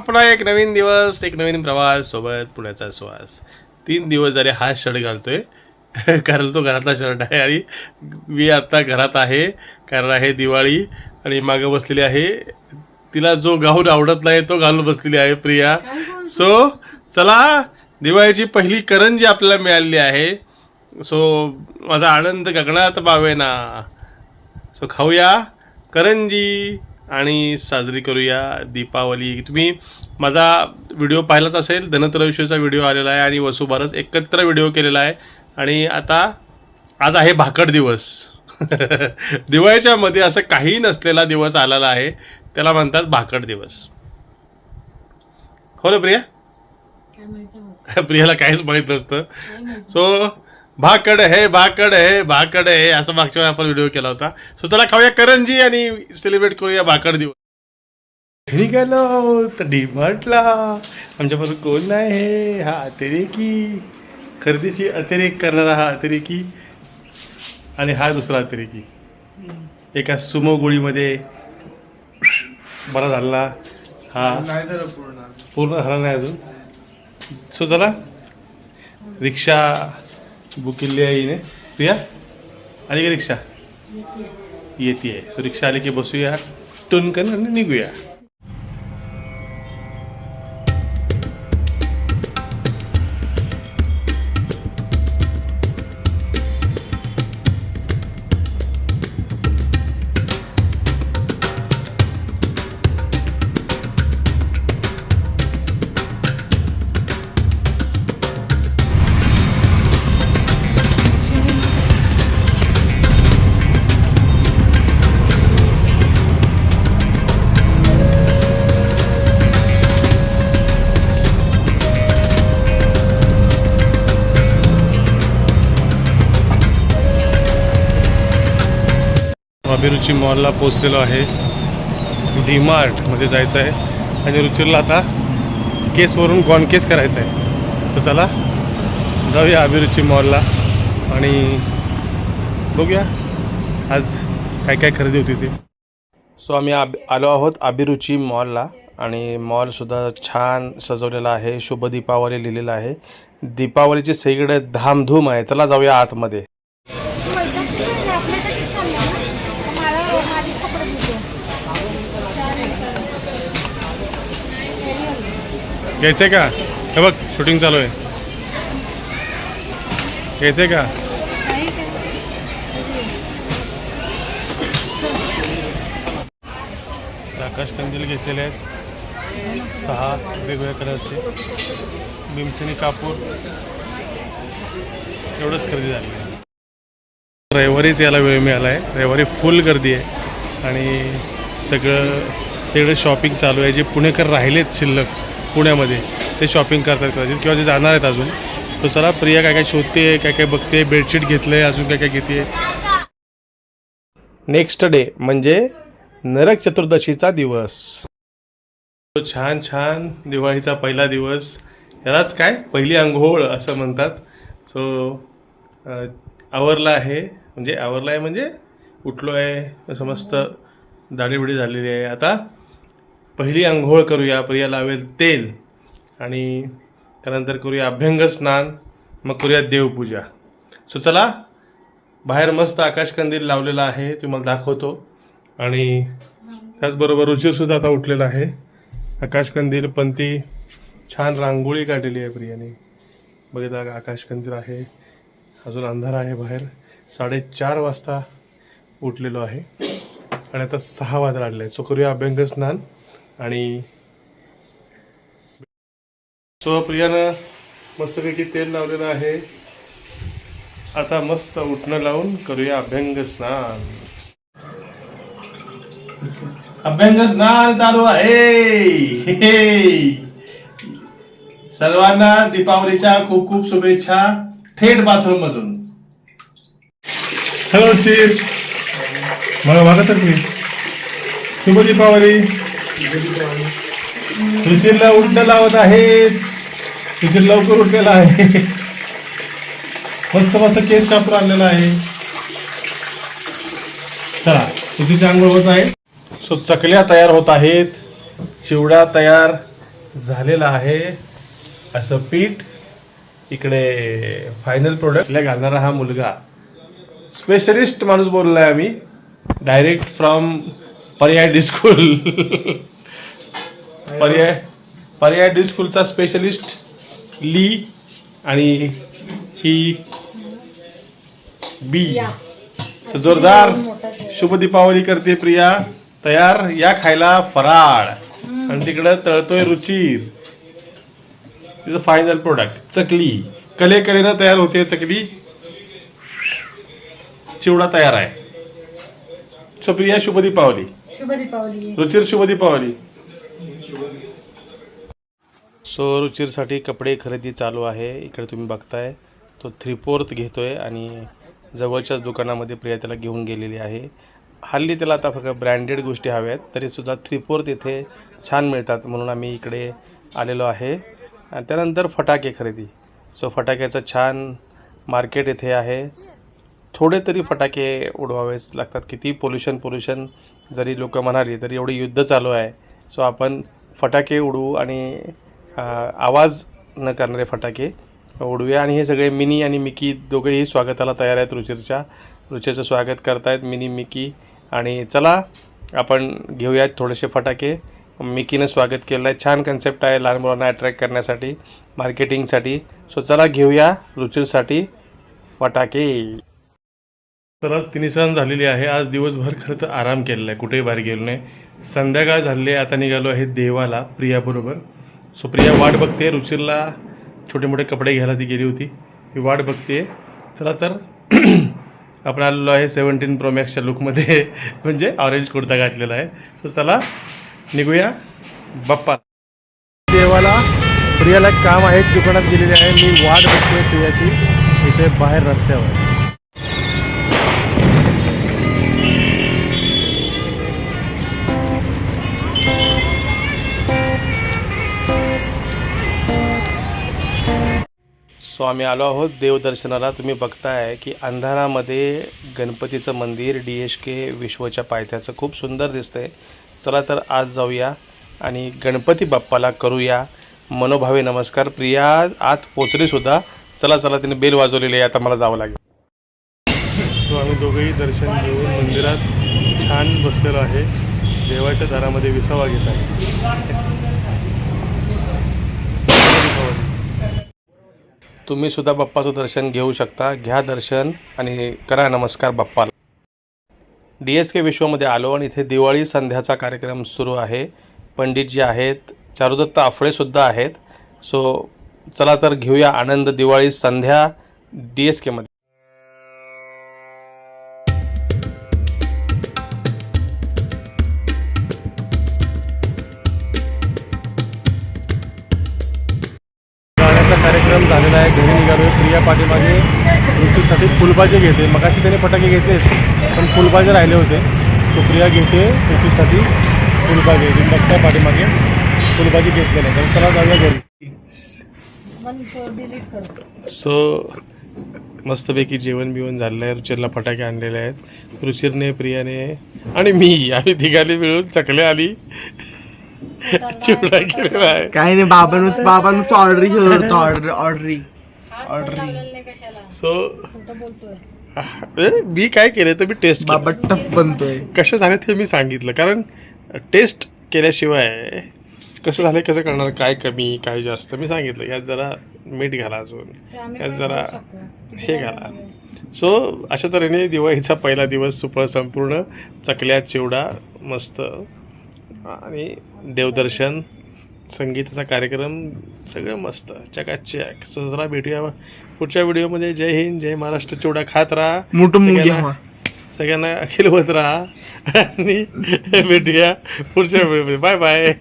पुन्हा एक नवीन दिवस एक नवीन प्रवास सोबत पुण्याचा श्वास तीन दिवस झाले हा शर्ट घालतोय कारण तो घरातला शर्ट आहे आणि मी आता घरात आहे कारण आहे दिवाळी आणि मागं बसलेली आहे. तिला जो गाऊन आवडत नाही तो घालून बसलेली आहे प्रिया. सो चला दिवाळीची पहिली करंजी आपल्याला मिळाली आहे. सो माझा आनंद गगनात बावेना. सो खाऊया करंजी आणि साजरी करूया दीपावली. तुम्ही माझा व्हिडिओ पाहिलाच असेल धनत्रयोदशीचा व्हिडिओ आलेला आहे आणि वसुबारस एकत्र व्हिडिओ केलेला आहे. आणि आता आज आहे भाकड दिवस. दिवाळीच्या मध्ये असं काही नसलेला दिवस आलेला आहे. त्याला म्हणतात भाकड दिवस. हो ना प्रिया? प्रियाला काहीच माहीत नसतं. सो भाकड है भाकड है भाकड है असं मागच्या वेळी आपण व्हिडिओ केला होता. सो चला खाऊया करंजी आणि सेलिब्रेट करूया भाकड दिवस. निघालो तर डीमार्टला आमच्यापासून कोण नाही हा अतिरेकी. खरेदीची अतिरेक करणारा हा अतिरेकी आणि हा दुसरा अतिरेकी. एका सुमो गोळीमध्ये बरा झाला. हा. नाही झालं पूर्ण. पूर्ण झाला नाही अजून. सो चला. रिक्षा बुक केली आहे हिने. प्रिया आली का रिक्षा? येते. आहे सो रिक्षा आली की बसूया. टुनकन आणि निघूया. अभिरुची मॉलला पोचलेलो आहे. डी मार्टमध्ये जायचं आहे. आणि रुचिरला आता केसवरून गॉन केस करायचं आहे. तर चला जाऊया अभिरुची मॉलला आणि बघूया आज काय काय खरेदी होती ते. सो आम्ही आब आलो आहोत अभिरुची मॉलला आणि मॉलसुद्धा छान सजवलेला आहे. शुभ दीपावली लिहिलेलं आहे. दीपावलीची सगळीकडे धामधूम आहे. चला जाऊया आतमध्ये. घ्यायचंय का? हे बघ शूटिंग चालू आहे. घ्यायचंय का? आकाश कंदील घेतलेले आहेत. सहा वेगवेगळ्या कलरचे. भीमसेनी कापूर. एवढंच खरेदी झाली. आहे रविवारीच याला वेळ मिळाला आहे रविवारी फुल गर्दी आहे. आणि सगळं सगळं शॉपिंग चालू आहे. जे पुणेकर राहिलेत शिल्लक पुण्यामध्ये ते शॉपिंग करतात कदाचित किंवा जे जाणार आहेत अजून. तर चला प्रिया काय काय शोधते काय काय बघते बेडशीट घेतलंय अजून काय काय घेते. नेक्स्ट डे म्हणजे नरक चतुर्दशीचा दिवस. छान छान दिवाळीचा पहिला दिवस. यालाच काय? पहिली अंघोळ असं म्हणतात. सो आवरला आहे. म्हणजे आवरला आहे म्हणजे उठलो आहे असं मस्त दाढीबिडी झालेली आहे. आता पहिली आंघोळ करूया प्रिया लावेल तेल आणि त्यानंतर करूया अभ्यंग स्नान मग करूया देवपूजा. सो चला बाहेर मस्त आकाशकंदील लावलेला आहे तुम्हाला दाखवतो. आणि त्याचबरोबर रुचिरसुद्धा आता उठलेला आहे. आकाशकंदील पण ती छान रांगोळी काढलेली आहे प्रियाने. बघितला आकाशकंदील आहे अजून अंधार आहे बाहेर. साडेचार वाजता उठलेलो आहे. आणि आता सहा वाजता लागले सो करूया अभ्यंग स्नान. आणि सो प्रियानं मस्तपैकी तेल लावलेलं आहे. आता मस्त उठणं लावून करूया अभ्यंग स्नान. अभ्यंग स्नान चालू आहे. सर्वांना दीपावलीच्या खूप खूप शुभेच्छा थेट बाथरूम मधून हॅलो मला वागत मी शुभ दीपावली. सुशीलला उलट लावत आहेत. सुशील लवकर उठलेला आहे. मस्त मस्त केस कापून आणलेला आहे. चला सुशीलची आंघोळ होत आहे. सो चकल्या तयार होत आहेत. चिवडा तयार झालेला आहे. असं पीठ इकडे फायनल प्रोडक्ट घालणारा हा मुलगा. स्पेशलिस्ट माणूस बोललाय आम्ही. डायरेक्ट फ्रॉम पर्याय डिस्कूल पर्याय पर्याय डिस्कूलचा स्पेशलिस्ट ली आणि ही बी. जोरदार. शुभ दीपावली करते प्रिया. तयार. या खायला फराळ. आणि तिकडं तळतोय रुचीर तिचं फायनल प्रोडक्ट चकली. कले कलेनं तयार होते चकली. चिवडा तयार आहे. सो प्रिया शुभ दीपावली शुभ दीपावली रुचिर शुभ दीपावली सो रुचिरसाठी कपडे खरेदी चालू आहे. इकडे तुम्ही बघताय तो थ्री फोर्थ घेतोय आणि जवळच्याच दुकानामध्ये प्रिया त्याला घेऊन गेलेली आहे. हल्ली त्याला आता फक्त ब्रँडेड गोष्टी हव्यात तरीसुद्धा थ्री फोर्थ इथे छान मिळतात म्हणून आम्ही इकडे आलेलो आहे. आणि त्यानंतर फटाके खरेदी. सो फटाक्याचं छान मार्केट इथे आहे. थोडे तरी फटाके उडवावेच लागतात. किती पोल्युशन पोल्युशन जरी लोक म्हणाली तरी एवढी युद्ध चालू आहे. सो आपण फटाके उडवू आणि आवाज न करणारे फटाके उडवूया. आणि हे सगळे मिनी आणि मिकी दोघेही स्वागताला तयार आहेत रुचिरच्या. रुचिरचं स्वागत करतायत मिनी मिकी. आणि चला आपण घेऊयात थोडेसे फटाके. मिकीनं स्वागत केलं आहे छान कन्सेप्ट आहे लहान मुलांना अट्रॅक्ट करण्यासाठी मार्केटिंगसाठी सो चला घेऊया रुचिरसाठी फटाके. तर आज सण झालेली आहे. आज दिवसभर खरं तर आराम केलेला आहे. कुठेही बाहेर गेलो नाही. संध्याकाळ झाली आहे. आता निघालो आहे देवाला प्रियाबरोबर सो प्रिया वाट बघते. रुचिरला छोटे मोठे कपडे घ्यायला ती गेली होती. ही वाट बघते. चला तर आपण आलेलो आहे सेवन्टीन प्रो मॅक्सच्या लुकमध्ये. म्हणजे ऑरेंज कुर्ता घातलेला आहे. सो चला निघूया. बाप्पा. देवाला प्रियाला काम आहे. दुकानात गेलेली आहे. मी वाट बघते प्रियाची. इथे बाहेर रस्त्यावर. सो आम्ही आलो आहोत देवदर्शनाला. तुम्ही बघताय की अंधारामध्ये गणपतीचं मंदिर डी एच के विश्वच्या पायथ्याचं खूप सुंदर दिसतंय. चला तर आज जाऊया आणि गणपती बाप्पाला करूया. मनोभावे नमस्कार. प्रिया आत पोचलीसुद्धा चला चला तिने बेल वाजवलेली आहे. आता मला जावं लागेल. सो आम्ही दोघंही दर्शन घेऊन मंदिरात छान बसलेलो आहे. देवाच्या दारामध्ये विसावा घेत आहे. तुम्ही सुद्धा बाप्पाचं दर्शन घेऊ शकता. घ्या दर्शन आणि करा नमस्कार बाप्पाला. डी एस के विश्वमध्ये आलो आणि इथे दिवाळी संध्याचा कार्यक्रम सुरू आहे. पंडितजी आहेत. चारुदत्त आफळेसुद्धा आहेत. सो चला तर घेऊया आनंद दिवाळी संध्या डी एस केमध्ये गाण्याचा कार्यक्रम झालेला आहे. घरी निघालोय. प्रिया पाठीमागे रुचीसाठी फुलभाजी घेते. मगाशी त्याने फटाके घेतलेच पण फुलभाजी राहिले होते. सो प्रिया घेते रुचीसाठी फुलभाजी तुम्ही बघताय पाठीमागे फुलभाजी घेतलेलं आहे. तर चला जाऊया घरी. पण डिलीट करतो सो मस्तपैकी जेवण बिवण झालेलं आहे. रुचिरला फटाके आणलेले आहेत. रुचिरने प्रियाने आणि मी आम्ही तिघाले मिळून चकले आली. चिवडा केलेला आहे काही नाही बाबांनुस बाबांनुस ऑर्डरी शोधतो ऑर्डर ऑर्डरी. ऑर्डर. सो खोटं बोलतोय ए, मी काय केलं तर मी टेस्ट बाबा टफ बनतोय. कसे झाले ते मी सांगितलं कारण टेस्ट केल्याशिवाय कसं झालं कसं करणार काय कमी काय जास्त मी सांगितलं यात जरा मीठ घाला अजून. यात जरा. हे घाला. सो अशा तऱ्हेने दिवाळीचा पहिला दिवस सुफळ संपूर्ण चकल्या चिवडा मस्त. आणि देवदर्शन संगीताचा कार्यक्रम सगळं मस्त. चकाचक. सो जरा भेटूया. पुढच्या व्हिडिओमध्ये जय हिंद जय महाराष्ट्र. चिवडा खात राहा. सगळ्यांना- सगळ्यांना अखिल होत राहा. आणि भेटूया पुढच्या व्हिडिओमध्ये. Bye bye.